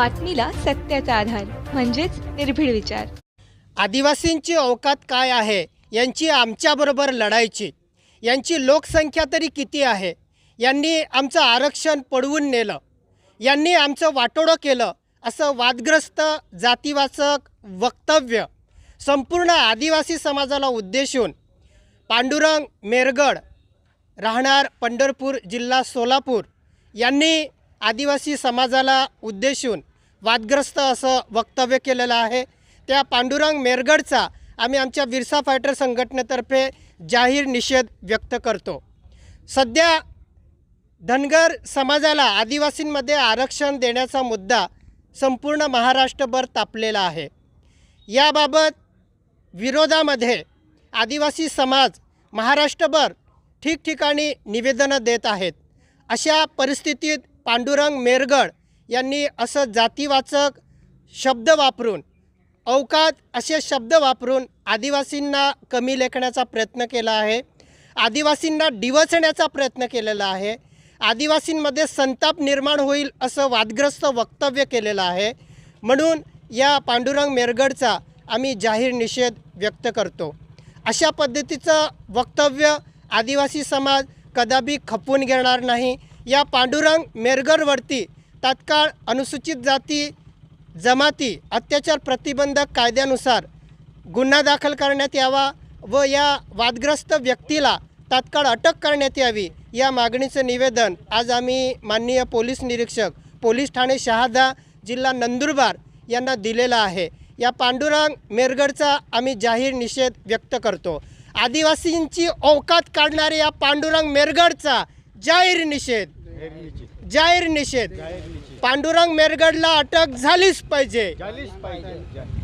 बातमीला सत्याचा आधार म्हणजेच निर्भीड विचार. आदिवासींची अवकात काय आहे? यांची आमच्याबरोबर लढायची. यांची लोकसंख्या तरी किती आहे? यांनी आमचं आरक्षण पडवून नेलं. यांनी आमचं वाटोडं केलं असं वादग्रस्त जातीवाचक वक्तव्य संपूर्ण आदिवासी समाजाला उद्देशून पांडुरंग मेरगड राहणार पंढरपूर जिल्हा सोलापूर यांनी आदिवासी समाजाला उद्देशून वादग्रस्त असं वक्तव्य केलेलं आहे. त्या पांडुरंग मेरगडचा आम्ही आमच्या विरसा फायटर संघटनेतर्फे जाहीर निषेध व्यक्त करतो. सध्या धनगर समाजाला आदिवासींमध्ये आरक्षण देण्याचा मुद्दा संपूर्ण महाराष्ट्रभर तापलेला आहे. याबाबत विरोधामध्ये आदिवासी समाज महाराष्ट्रभर ठिकठिकाणी निवेदनं देत आहेत. अशा परिस्थितीत पांडुरंग मेरगड यांनी असं जातीवाचक शब्द वापरून अवकात असे शब्द वापरून आदिवासींना कमी लेखण्याचा प्रयत्न केला आहे. आदिवासींना डिवचण्याचा प्रयत्न केलेला आहे. आदिवासींमध्ये संताप निर्माण होईल असं वादग्रस्त वक्तव्य केलेलं आहे. म्हणून या पांडुरंग मेरगडचा आम्ही जाहीर निषेध व्यक्त करतो. अशा पद्धतीचं वक्तव्य आदिवासी समाज कदापि खपवून घेणार नाही. या पांडुरंग मेरगडवरती तात्काळ अनुसूचित जाती जमाती अत्याचार प्रतिबंधक कायद्यानुसार गुन्हा दाखल करण्यात यावा व या वादग्रस्त व्यक्तीला तात्काळ अटक करण्यात यावी या मागणीचं निवेदन आज आम्ही माननीय पोलीस निरीक्षक पोलीस ठाणे शहादा जिल्हा नंदुरबार यांना दिलेला आहे. या पांडुरंग मेरगडचा आम्ही जाहीर निषेध व्यक्त करतो. आदिवासींची औकात काढणाऱ्या या पांडुरंग मेरगडचा जाहीर निषेध. जाहीर निषेध. पांडुरंग मेरगडला अटक झालीच पाहिजे. झालीच पाहिजे.